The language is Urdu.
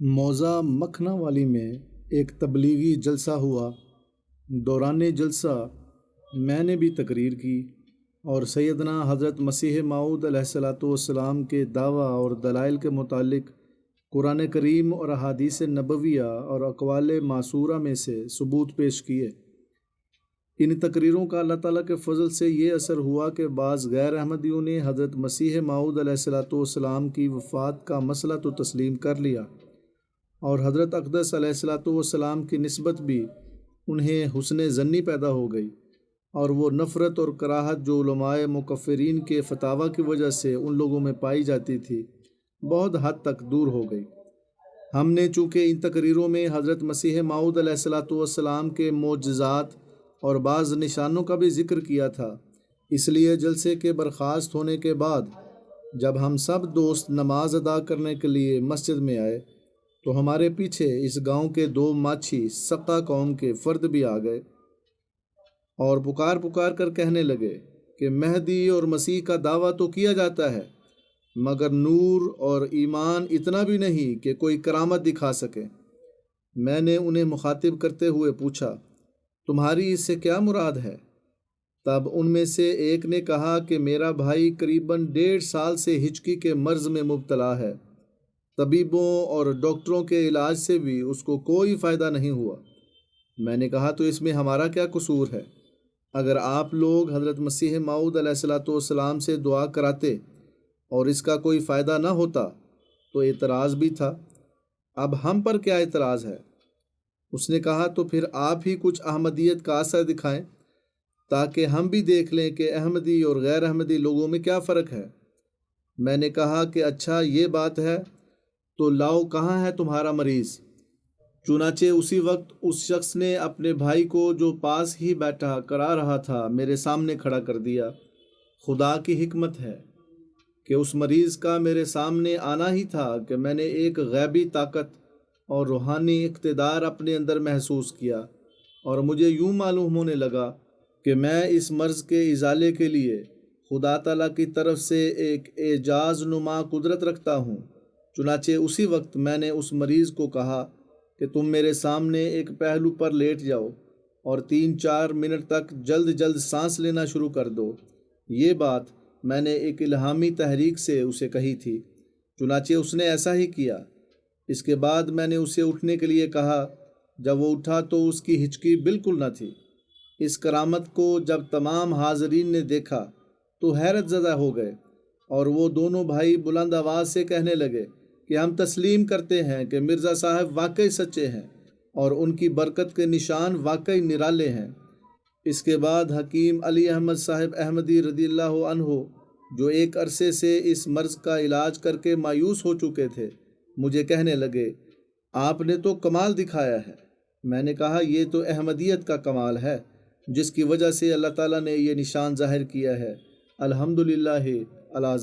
موضع مکھنا والی میں ایک تبلیغی جلسہ ہوا۔ دوران جلسہ میں نے بھی تقریر کی اور سیدنا حضرت مسیح معود علیہ الصلاۃ والسلام کے دعویٰ اور دلائل کے متعلق قرآن کریم اور احادیث نبویہ اور اقوال معصورہ میں سے ثبوت پیش کیے۔ ان تقریروں کا اللہ تعالیٰ کے فضل سے یہ اثر ہوا کہ بعض غیر احمدیوں نے حضرت مسیح معود علیہ الصلاۃ والسلام کی وفات کا مسئلہ تو تسلیم کر لیا۔ اور حضرت اقدس علیہ الصلاۃ والسلام کی نسبت بھی انہیں حسن ضنی پیدا ہو گئی اور وہ نفرت اور کراہت جو علماء مکفرین کے فتاوہ کی وجہ سے ان لوگوں میں پائی جاتی تھی، بہت حد تک دور ہو گئی۔ ہم نے چونکہ ان تقریروں میں حضرت مسیح معود علیہ الصلاۃ والسلام کے معجزات اور بعض نشانوں کا بھی ذکر کیا تھا، اس لیے جلسے کے برخاست ہونے کے بعد جب ہم سب دوست نماز ادا کرنے کے لیے مسجد میں آئے تو ہمارے پیچھے اس گاؤں کے دو ماچھی سقا قوم کے فرد بھی آ گئے اور پکار پکار کر کہنے لگے کہ مہدی اور مسیح کا دعویٰ تو کیا جاتا ہے، مگر نور اور ایمان اتنا بھی نہیں کہ کوئی کرامت دکھا سکے۔ میں نے انہیں مخاطب کرتے ہوئے پوچھا، تمہاری اس سے کیا مراد ہے؟ تب ان میں سے ایک نے کہا کہ میرا بھائی قریباً ڈیڑھ سال سے ہچکی کے مرض میں مبتلا ہے۔ طبیبوں اور ڈاکٹروں کے علاج سے بھی اس کو کوئی فائدہ نہیں ہوا۔ میں نے کہا، تو اس میں ہمارا کیا قصور ہے؟ اگر آپ لوگ حضرت مسیح معود علیہ السلاۃ والسلام سے دعا کراتے اور اس کا کوئی فائدہ نہ ہوتا، تو اعتراض بھی تھا۔ اب ہم پر کیا اعتراض ہے؟ اس نے کہا، تو پھر آپ ہی کچھ احمدیت کا اثر دکھائیں تاکہ ہم بھی دیکھ لیں کہ احمدی اور غیر احمدی لوگوں میں کیا فرق ہے۔ میں نے کہا کہ اچھا یہ بات ہے تو لاؤ کہاں ہے تمہارا مریض؟ چنانچہ اسی وقت اس شخص نے اپنے بھائی کو جو پاس ہی بیٹھا کرا رہا تھا، میرے سامنے کھڑا کر دیا۔ خدا کی حکمت ہے کہ اس مریض کا میرے سامنے آنا ہی تھا کہ میں نے ایک غیبی طاقت اور روحانی اقتدار اپنے اندر محسوس کیا اور مجھے یوں معلوم ہونے لگا کہ میں اس مرض کے ازالے کے لیے خدا تعالیٰ کی طرف سے ایک اعجاز نما قدرت رکھتا ہوں۔ چنانچہ اسی وقت میں نے اس مریض کو کہا کہ تم میرے سامنے ایک پہلو پر لیٹ جاؤ اور تین چار منٹ تک جلد جلد سانس لینا شروع کر دو۔ یہ بات میں نے ایک الہامی تحریک سے اسے کہی تھی۔ چنانچہ اس نے ایسا ہی کیا۔ اس کے بعد میں نے اسے اٹھنے کے لیے کہا، جب وہ اٹھا تو اس کی ہچکی بالکل نہ تھی۔ اس کرامت کو جب تمام حاضرین نے دیکھا تو حیرت زدہ ہو گئے اور وہ دونوں بھائی بلند آواز سے کہنے لگے کہ ہم تسلیم کرتے ہیں کہ مرزا صاحب واقعی سچے ہیں اور ان کی برکت کے نشان واقعی نرالے ہیں۔ اس کے بعد حکیم علی احمد صاحب احمدی رضی اللہ عنہ، جو ایک عرصے سے اس مرض کا علاج کر کے مایوس ہو چکے تھے، مجھے کہنے لگے، آپ نے تو کمال دکھایا ہے۔ میں نے کہا، یہ تو احمدیت کا کمال ہے، جس کی وجہ سے اللہ تعالیٰ نے یہ نشان ظاہر کیا ہے۔ الحمد للہ اللہ